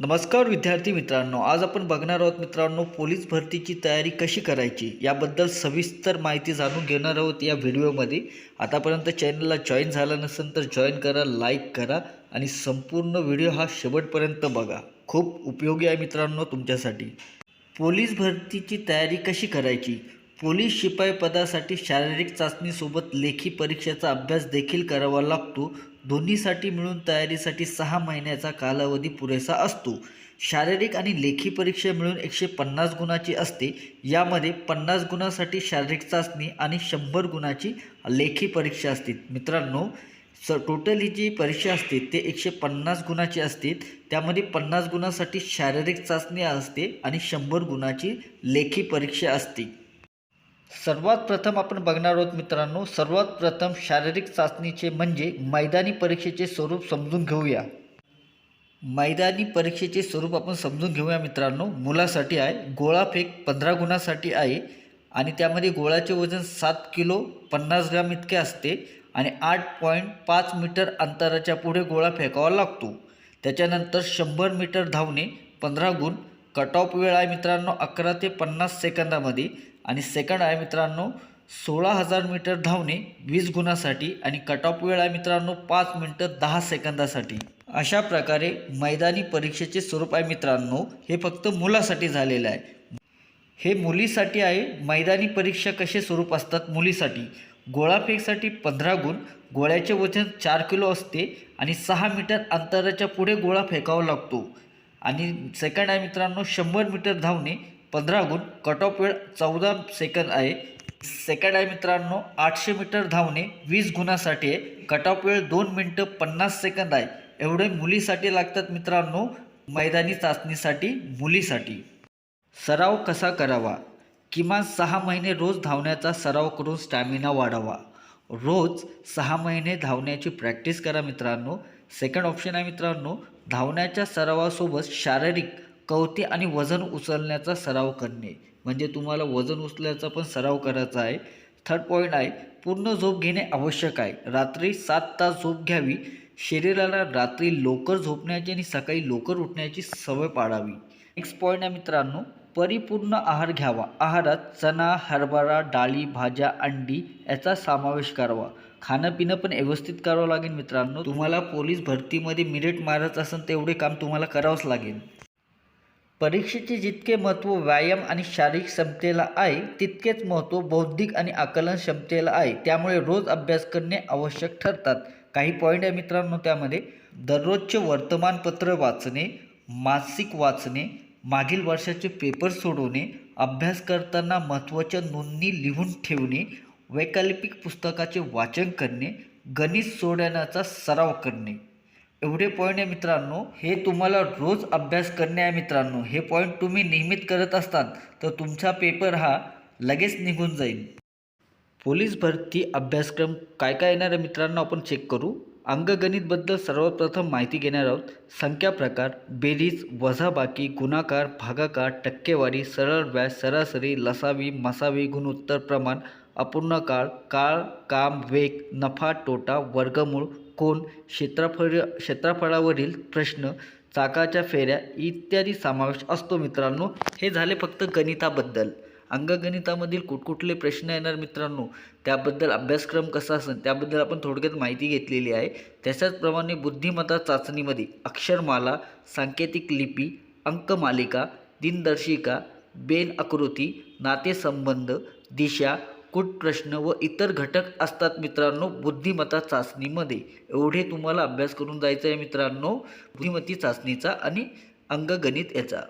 नमस्कार विद्यार्थी मित्रांनो आज आपण बघणार आहोत मित्रांनो पोलीस भरतीची तयारी कशी करायची याबद्दल सविस्तर माहिती जाणून घेणार आहोत या व्हिडिओमध्ये. आतापर्यंत चॅनलला जॉईन झालं नसेल तर जॉईन करा लाईक करा आणि संपूर्ण व्हिडिओ हा शेवटपर्यंत बघा. खूप उपयोगी आहे मित्रांनो तुमच्यासाठी. पोलीस भरतीची तयारी कशी करायची पोलीस शिपाई पदासाठी शारीरिक चाचणीसोबत लेखी परीक्षेचा अभ्यास देखील करावा लागतो. दोन्हीसाठी मिळून तयारीसाठी सहा महिन्याचा कालावधी पुरेसा असतो. शारीरिक आणि लेखी परीक्षा मिळून एकशे पन्नास गुणाची असते. यामध्ये पन्नास गुणासाठी शारीरिक चाचणी आणि शंभर गुणाची लेखी परीक्षा असते. मित्रांनो स टोटल ही जी परीक्षा असते ते एकशे पन्नास गुणाची असते. त्यामध्ये पन्नास गुणासाठी शारीरिक चाचणी असते आणि शंभर गुणाची लेखी परीक्षा असते. सर्वात प्रथम आपण बघणार आहोत मित्रांनो सर्वात प्रथम शारीरिक चाचणीचे म्हणजे मैदानी परीक्षेचे स्वरूप समजून घेऊया. मैदानी परीक्षेचे स्वरूप आपण समजून घेऊया मित्रांनो. मुलासाठी आहे गोळाफेक पंधरा गुणासाठी आहे आणि त्यामध्ये गोळाचे वजन सात किलो पन्नास ग्राम इतके असते आणि आठ पॉईंट पाच मीटर अंतराच्या पुढे गोळा फेकावा लागतो. त्याच्यानंतर शंभर मीटर धावणे पंधरा गुण कट ऑफ वेळ आहे मित्रांनो अकरा ते पन्नास सेकंदामध्ये. आणि सेकंड आहे मित्रांनो सोळा हजार मीटर धावणे वीस गुणासाठी आणि कट ऑफ वेळ आहे मित्रांनो पाच मिनटं दहा सेकंदासाठी अशा प्रकारे मैदानी परीक्षेचे स्वरूप आहे मित्रांनो हे फक्त मुलासाठी झालेलं आहे. हे मुलीसाठी आहे मैदानी परीक्षा कसे स्वरूप असतात मुलीसाठी? गोळाफेकसाठी पंधरा गुण गोळ्याचे वजन चार किलो असते आणि सहा मीटर अंतराच्या पुढे गोळा फेकावा लागतो. आणि सेकंड आहे मित्रांनो शंभर मीटर धावणे पंधरा गुण कट ऑफ वेळ चौदा सेकंद आहे. सेकंड आहे मित्रांनो आठशे मीटर धावणे वीस गुणासाठी आहे. कट ऑफ वेळ दोन मिनटं पन्नास सेकंद आहे. एवढे मुलीसाठी लागतात मित्रांनो मैदानी चाचणीसाठी मुलीसाठी. सराव कसा करावा? किमान सहा महिने रोज धावण्याचा सराव करून स्टॅमिना वाढावा. रोज सहा महिने धावण्याची प्रॅक्टिस करा मित्रांनो. सेकंड ऑप्शन आहे मित्रांनो धावण्याच्या सरावासोबत शारीरिक कवती आणि वजन उचलण्याचा सराव करणे. म्हणजे तुम्हाला वजन उचलण्याचा पण सराव करायचा आहे. थर्ड पॉईंट आहे पूर्ण झोप घेणे आवश्यक आहे. रात्री सात तास झोप घ्यावी. शरीराला रात्री लवकर झोपण्याची आणि सकाळी लवकर उठण्याची सवय पाडावी. नेक्स्ट पॉईंट आहे मित्रांनो परिपूर्ण आहार घ्यावा. आहारात चणा हरभरा डाळी भाज्या अंडी याचा समावेश करावा. खाणं पिणं पण व्यवस्थित करावं लागेल मित्रांनो. तुम्हाला पोलीस भरतीमध्ये मिरिट मारत असेल तेवढे काम तुम्हाला करावंच लागेल. परीक्षेचे जितके महत्त्व व्यायाम आणि शारीरिक क्षमतेला आहे तितकेच महत्त्व बौद्धिक आणि आकलन क्षमतेला आहे. त्यामुळे रोज अभ्यास करणे आवश्यक ठरतात. काही पॉईंट आहे मित्रांनो त्यामध्ये. दररोजचे वर्तमानपत्र वाचणे मासिक वाचणे मागील वर्षाचे पेपर सोडवणे अभ्यास करताना महत्त्वाच्या नोंदी लिहून ठेवणे वैकल्पिक पुस्तकाचे वाचन करणे गणित सोडवण्याचा सराव करणे. एवढे पॉईंट आहे मित्रांनो हे तुम्हाला रोज अभ्यास करणे आहे मित्रांनो. हे पॉईंट तुम्ही नियमित करत असतात तर तुमचा पेपर हा लगेच निघून जाईल. पोलीस भरती अभ्यासक्रम काय काय येणार आहे मित्रांनो आपण चेक करू. अंकगणितबद्दल सर्वप्रथम माहिती घेणार आहोत. संख्या प्रकार बेरीज वजाबाकी गुणाकार भागाकार टक्केवारी सरळ व्याज सरासरी लसावी मसावी गुणोत्तर प्रमाण अपूर्ण काळ काळ काम वेग नफा तोटा वर्गमूळ कोण क्षेत्रफळ क्षेत्रफळावरील प्रश्न चाकाच्या फेऱ्या इत्यादी समावेश असतो मित्रांनो. हे झाले फक्त गणिताबद्दल. अंगगणितामधील कुठकुठले प्रश्न येणार मित्रांनो त्याबद्दल अभ्यासक्रम कसा असेल त्याबद्दल आपण थोडक्यात माहिती घेतलेली आहे. त्याच्याचप्रमाणे बुद्धिमत्ता चाचणीमध्ये अक्षरमाला सांकेतिक लिपी अंकमालिका दिनदर्शिका बेन आकृती नातेसंबंध दिशा प्रश्न व इतर घटक असतात मित्रांनो बुद्धिमत्ता चाचणीमध्ये. एवढे तुम्हाला अभ्यास करून जायचं आहे मित्रांनो बुद्धिमत्ती चाचणीचा आणि अंगगणित याचा.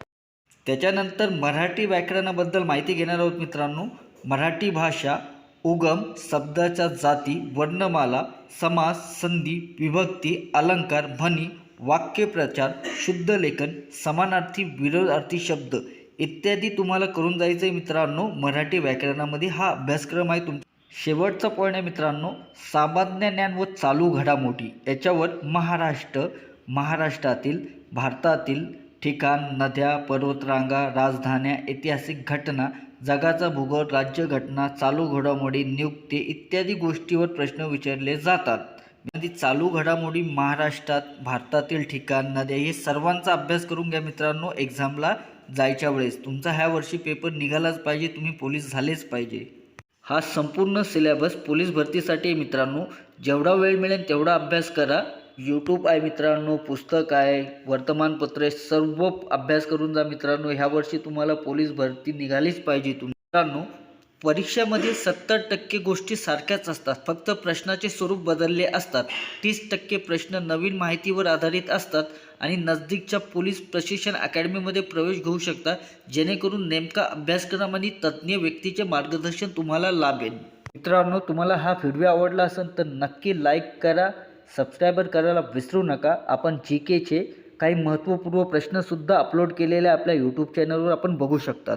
त्याच्यानंतर मराठी व्याकरणाबद्दल माहिती घेणार आहोत मित्रांनो. मराठी भाषा उगम शब्दाच्या जाती वर्णमाला समास संधी विभक्ती अलंकार म्हणी वाक्यप्रचार शुद्धलेखन समानार्थी विरोधार्थी शब्द इत्यादी तुम्हाला करून जायचं आहे मित्रांनो. मराठी व्याकरणामध्ये हा अभ्यासक्रम आहे तुम शेवटचा पॉईंट आहे मित्रांनो. सामान्य ज्ञान व चालू घडामोडी. याच्यावर महाराष्ट्र महाराष्ट्रातील भारतातील ठिकाण नद्या पर्वतरांगा राजधान्या ऐतिहासिक घटना जगाचा भूगोल राज्यघटना चालू घडामोडी नियुक्ती इत्यादी गोष्टीवर प्रश्न विचारले जातात. म्हणजे चालू घडामोडी महाराष्ट्रात भारतातील ठिकाण नद्या हे सर्वांचा अभ्यास करून घ्या मित्रांनो. एक्झामला जायच्या वेळेस तुमचा ह्या वर्षी पेपर निघालाच पाहिजे तुम्ही पोलीस झालेच पाहिजे. हा संपूर्ण सिलेबस पोलीस भरतीसाठी आहे मित्रांनो. जेवढा वेळ मिळेल तेवढा अभ्यास करा. यूट्यूब आहे मित्रांनो पुस्तक आहे वर्तमानपत्र आहे सर्व अभ्यास करून जा मित्रांनो. ह्या वर्षी तुम्हाला पोलीस भरती निघालीच पाहिजे. मित्रांनो परीक्षेमध्ये सत्तर टक्के गोष्टी सारख्याच असतात. फक्त प्रश्नाचे स्वरूप बदलले असतात. तीस टक्के प्रश्न नवीन माहितीवर आधारित असतात आणि नजदीकच्या पोलीस प्रशिक्षण अकॅडमीमध्ये प्रवेश घेऊ शकता जेणेकरून नेमका अभ्यासक्रम आणि तज्ज्ञ व्यक्तीचे मार्गदर्शन तुम्हाला लाभेल. मित्रांनो तुम्हाला हा व्हिडिओ आवडला असेल तर नक्की लाईक करा सबस्क्रायबर करायला विसरू नका. आपण जी केचे काही महत्त्वपूर्ण प्रश्नसुद्धा अपलोड केलेले आपल्या यूट्यूब चॅनलवर आपण बघू शकतात.